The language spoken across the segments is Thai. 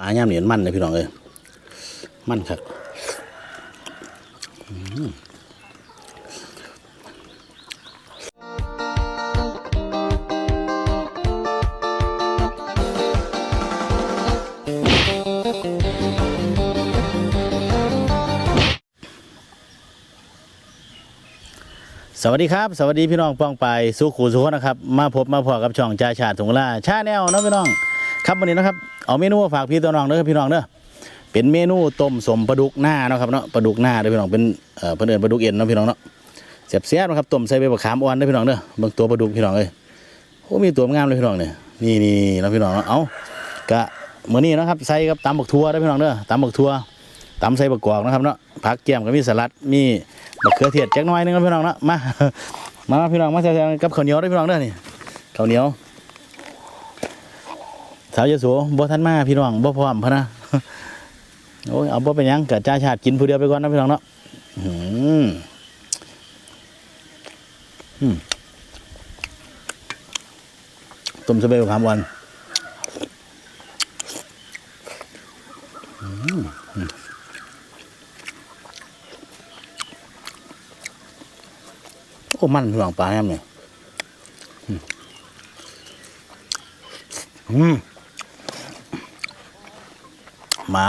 ปลาย่ามเหนียนมันเลยพี่น้องเอ้ยมันครับสวัสดีครับสวัสดีพี่น้องป้องไปสุขูสุขนะครับ มาพบมาพอกับช่องจ่าชาติถุงล่าชาแนลนะพี่น้อง ครับวันนี้นะครับเอาเมนูฝากพี่ตัวน้องเด้อพี่น้องเด้อเป็นเมนูต้มสมปลาดุกหน้าเนาะครับเนาะปลาดุกหน้าเด้อพี่น้องเป็นเอ่อเพิ่นเอิ้นปลาดุกเอ็นเนาะพี่น้องเนาะเสียบเสียบนะครับต้มใส่ใบมะขามอ่อนเด้อพี่น้องเด้อเบิ่งตัวปลาดุกพี่น้องเอ้ยโอ้มีตัวงามเลยพี่น้องเนี่ยนี่นี่นะพี่น้องเนาะเอากะเมื้อนี้นะครับใส่กับตำบักทั่วเด้อพี่น้องเด้อตำบักทั่วตำใส่บักกอกนะครับเนาะผักเกี๊ยมก็มีสลัดมีมะเขือเทศจักหน่อยหนึงนะพี่น้องเนาะมามาพี่น้องมาแซ่บๆกับข้าวเหนียวเด้อพี่น้องเด้อนี่ข้าวเหนียว สาวยโสบ่ทันมาพี่น้องบ่พร้อมพะนะโอ้ยเอาบ่เป็นยังกะจ้าชาติกินผู้เดียวไปก่อนนะพี่น้องเนาะอื้อหืออืมต้มสะเบลขามวันโอ้มันพี่น้องปลาแฮมเนี่ยอืม มา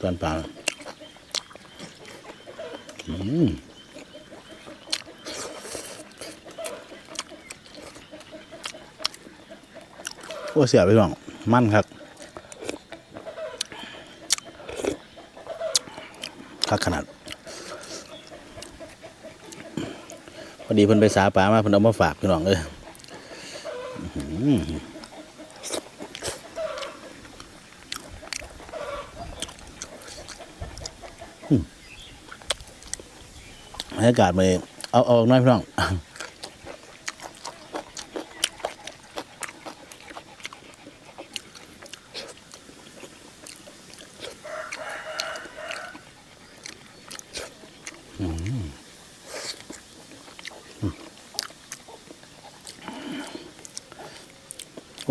ตอนปลาอืมโอ้เสียไปบ้างมั่นครับคักขนาด พอดีเพิ่นไปสาป่ามาเพิ่นเอามาฝากพี่น้องเอ้ยอื้อหืออืมบรรยากาศไปเอาเอาออกน้อยพี่น้อง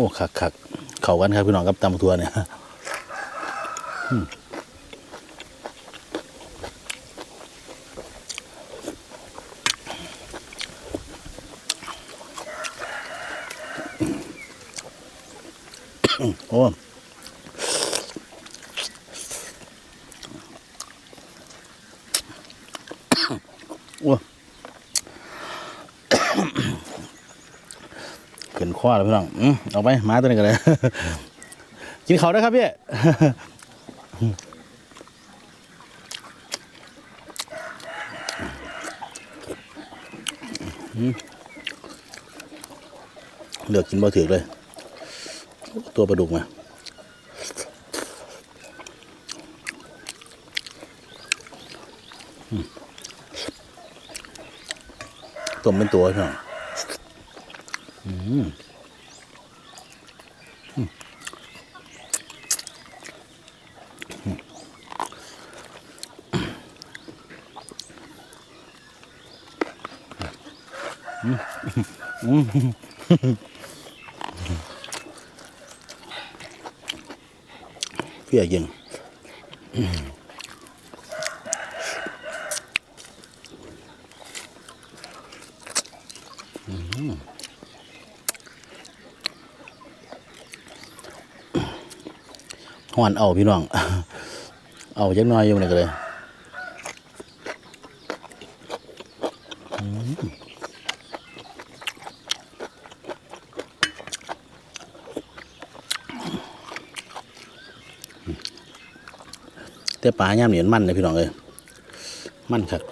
โอ้คักคักเข่ากันครับพี่น้องกับตำทัวเนี่ยโอ้โอ้ขึ้นข้ อแล้วพี่น้องอืมเอาไปหมาตัวนี้กันเลย กินเขาได้ครับพี่เลือกกินบ่ถือเลย ตัวปลาดุกมาต้มเป็นตัวพี่น้องอืม เพี่ยยิง ห่อนเอาพี่น้อง เอาจักน้อยอยู่นี่ก็เลยอืมแต่ปลาย่ามเหนียนมันเลยพี่น้องเอ้ยมันครับ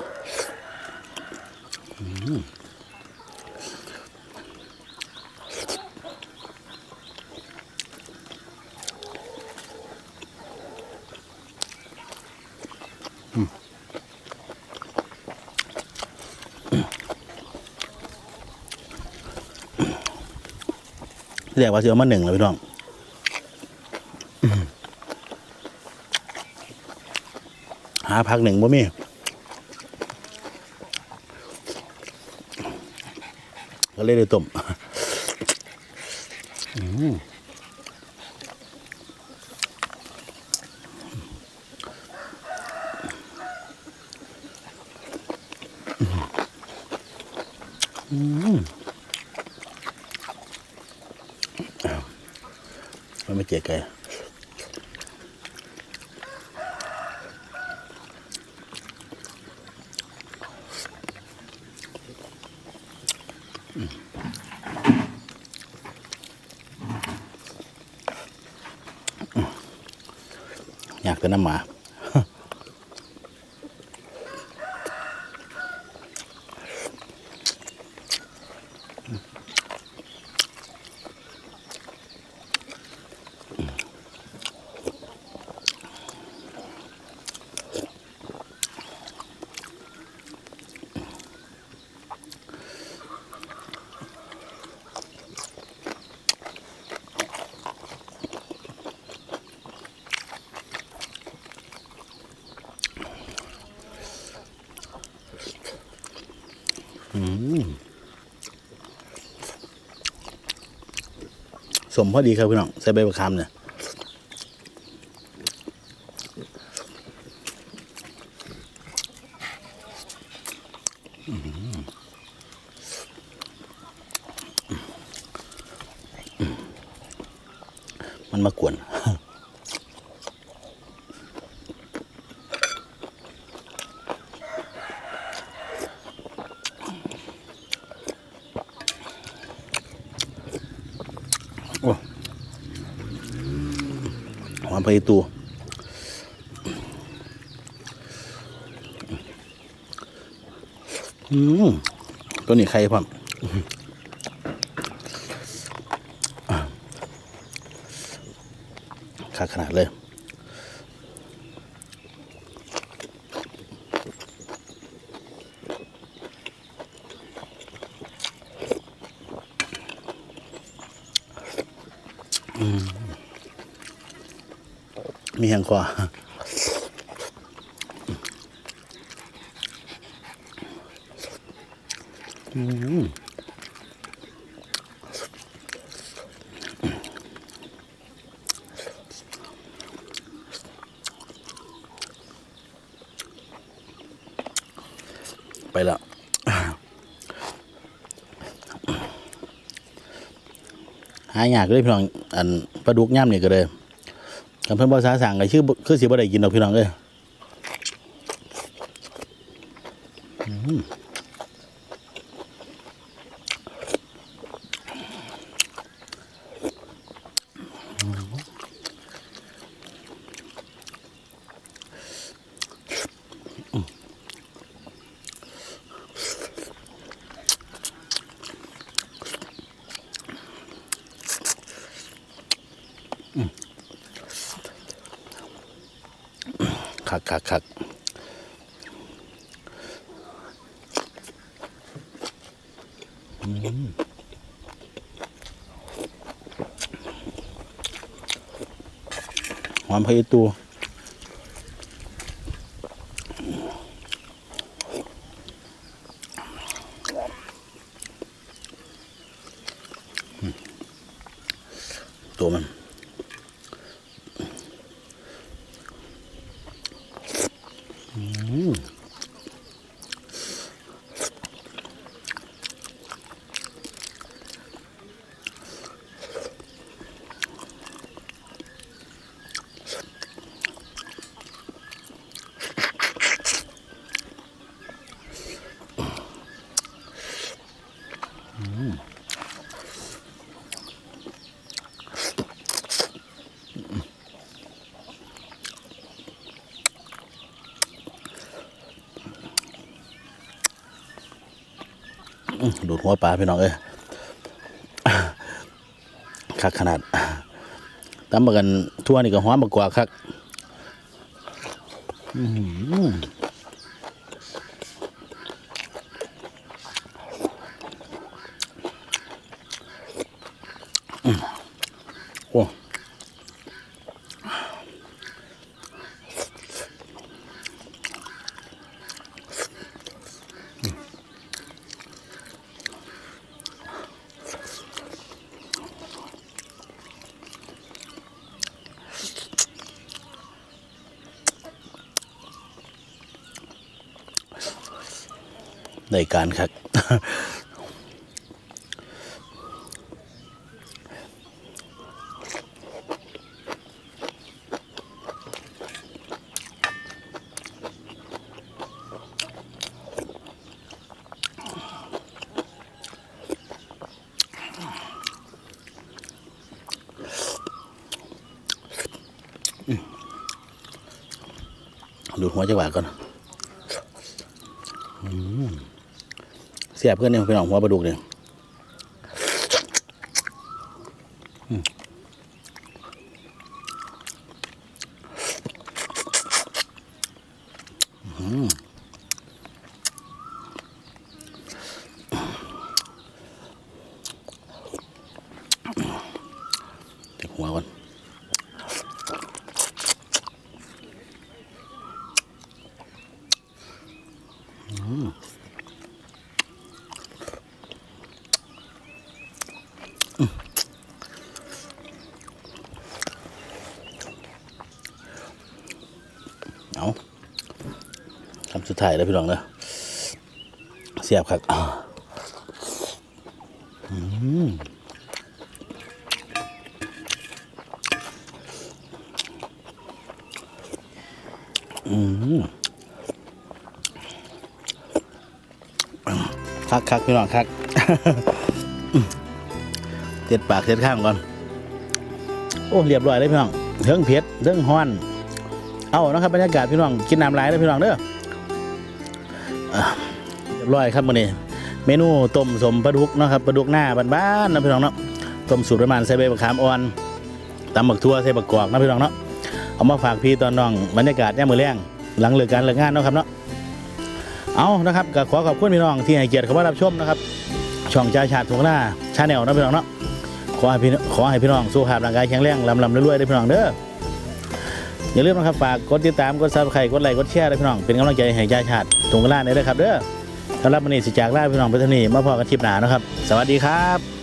ที่แรกว่าจะเอามาหนึ่งเลยพี่น้องหาพักหนึ่งบ่มีก็เลยเลยต้มอืม อืมมันไม่เจ๊ไก่ อยากแต่น้ำหมา สมพอดีครับพี่น้องใส่ใบมะขามเนี่ยอื้อหือมันมากวน โอ้ พายตัวอืมตัวนี้ใครพ่อมขาดขนาดเลย มีแหงคออืมไปล้วหายากเลยพี่น้องอันปลาดุกย่ำนี่ก็เลย คำเพิ่นภาษาสั่งก็ชื่อคือสีบ่ได้กินดอกพี่น้องเอ้ย คักคักคักหอมพะยตู ดูดหัวปลาพี่น้องเอ้ยคักขนาดตำมากันทั่วนี่ก็หัวมากกว่าคักอื้อหืออื้อโอ้ ได้การครับดูหัวจังหวะก่อนอืม สียบเพื่อนเนี่ยเป็นของหัวปลาดุกเนี่ยอืมอืมเดี๋ยวหัวก่อน เอาคำสุดท้ายแล้วพี่น้องเนอะเสียบครับอืมอืมคักคักพี่น้องคักเด็ดปากเด็ดข้างก่อน โอ้เรียบร้อยเลยพี่น้องเรื่องเผ็ดเรื่องฮ้อน เอานะครับบรรยากาศพี่น้องกินน้ำลายแล้วพี่น้องเด้อเรียบร้อยครับมื้อนี้เมนูต้มสมปลาดุกนะครับปลาดุกหน้าบ้านๆนะพี่น้องเนาะต้มสูตรประมาณใส่ใบมะขามอ่อนตำบักทั่วใส่บักกอกนะพี่น้องเนาะเอามาฝากพี่ตอนน้องบรรยากาศย่ามมื้อแรงหลังเลิกการเลิกงานเนาะครับเนาะเอานะครับก็ขอขอบคุณพี่น้องที่ให้เกียรติเข้ามารับชมนะครับ ช่องจ่าชาติถุงหน้าชาแนลนะพี่น้องเนาะขอให้พี่ขอให้พี่น้องสุขภาพร่างกายแข็งแรงลำลำรวยๆได้พี่น้องเด้อ อย่าลืมนะครับฝากกดติดตามกดซับสไครต์กดไลค์กดแชร์เลยพี่น้องเป็นกำลังใจให้ยายชาติถุงกลางนี้ด้วยครับเด้อสำหรับวันนี้สิจากลาพี่น้องไปเท่านี้มาพอกันคลิปหนานะครับ สวัสดีครับ